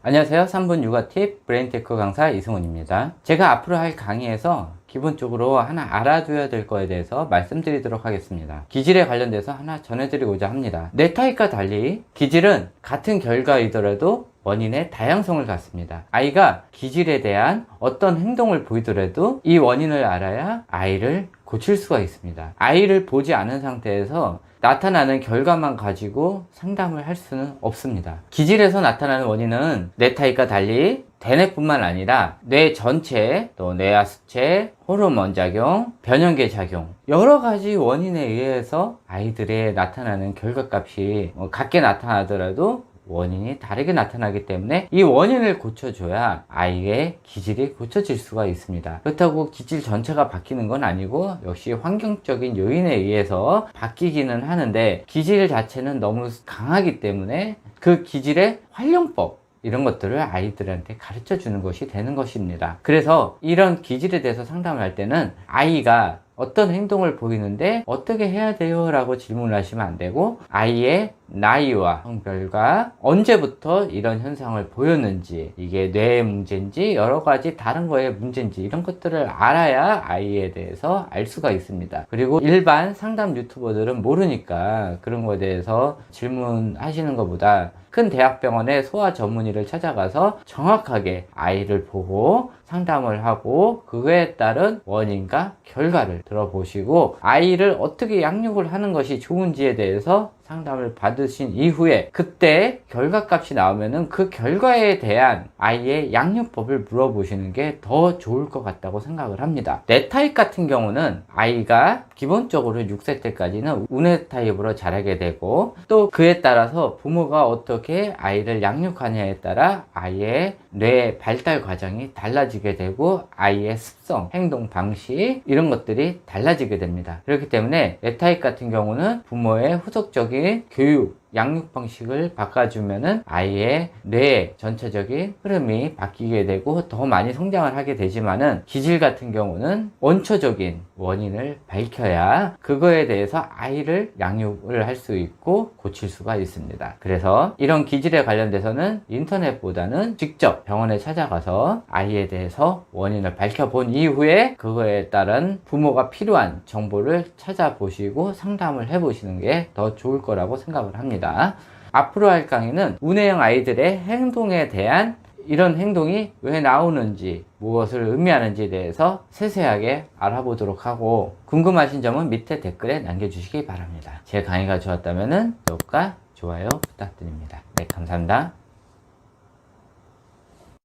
안녕하세요. 3분 육아 팁 브레인테크 강사 이승훈입니다. 제가 앞으로 할 강의에서 기본적으로 하나 알아둬야 될 거에 대해서 말씀드리도록 하겠습니다. 기질에 관련돼서 하나 전해드리고자 합니다. 내 타입과 달리 기질은 같은 결과이더라도 원인의 다양성을 갖습니다. 아이가 기질에 대한 어떤 행동을 보이더라도 이 원인을 알아야 아이를 고칠 수가 있습니다. 아이를 보지 않은 상태에서 나타나는 결과만 가지고 상담을 할 수는 없습니다. 기질에서 나타나는 원인은 뇌 타입과 달리 대뇌뿐만 아니라 뇌 전체, 또 뇌하수체, 호르몬 작용, 변형계 작용 여러 가지 원인에 의해서 아이들의 나타나는 결과값이 뭐 같게 나타나더라도 원인이 다르게 나타나기 때문에 이 원인을 고쳐줘야 아이의 기질이 고쳐질 수가 있습니다. 그렇다고 기질 전체가 바뀌는 건 아니고 역시 환경적인 요인에 의해서 바뀌기는 하는데 기질 자체는 너무 강하기 때문에 그 기질의 활용법 이런 것들을 아이들한테 가르쳐 주는 것이 되는 것입니다. 그래서 이런 기질에 대해서 상담을 할 때는 아이가 어떤 행동을 보이는데 어떻게 해야 돼요? 라고 질문을 하시면 안 되고 아이의 나이와 성별과 언제부터 이런 현상을 보였는지 이게 뇌의 문제인지 여러 가지 다른 거의 문제인지 이런 것들을 알아야 아이에 대해서 알 수가 있습니다. 그리고 일반 상담 유튜버들은 모르니까 그런 거에 대해서 질문하시는 것보다 큰 대학병원의 소아 전문의를 찾아가서 정확하게 아이를 보고 상담을 하고 그거에 따른 원인과 결과를 들어보시고 아이를 어떻게 양육을 하는 것이 좋은지에 대해서 상담을 받으신 이후에 그때 결과값이 나오면은 그 결과에 대한 아이의 양육법을 물어보시는 게 더 좋을 것 같다고 생각을 합니다. 내 타입 같은 경우는 아이가 기본적으로 6세 때까지는 운의 타입으로 자라게 되고 또 그에 따라서 부모가 어떻게 아이를 양육하냐에 따라 아이의 뇌 발달 과정이 달라지게 되고 아이의 습성, 행동 방식 이런 것들이 달라지게 됩니다. 그렇기 때문에 내 타입 같은 경우는 부모의 후속적인 교육, 양육 방식을 바꿔주면은 아이의 뇌 전체적인 흐름이 바뀌게 되고 더 많이 성장을 하게 되지만은 기질 같은 경우는 원초적인 원인을 밝혀야 그거에 대해서 아이를 양육을 할 수 있고 고칠 수가 있습니다. 그래서 이런 기질에 관련돼서는 인터넷보다는 직접 병원에 찾아가서 아이에 대해서 원인을 밝혀본 이후에 그거에 따른 부모가 필요한 정보를 찾아보시고 상담을 해보시는 게 더 좋을 거라고 생각을 합니다. 있습니다. 앞으로 할 강의는 운해형 아이들의 행동에 대한 이런 행동이 왜 나오는지 무엇을 의미하는지에 대해서 세세하게 알아보도록 하고 궁금하신 점은 밑에 댓글에 남겨주시기 바랍니다. 제 강의가 좋았다면 구독과 좋아요 부탁드립니다. 네, 감사합니다.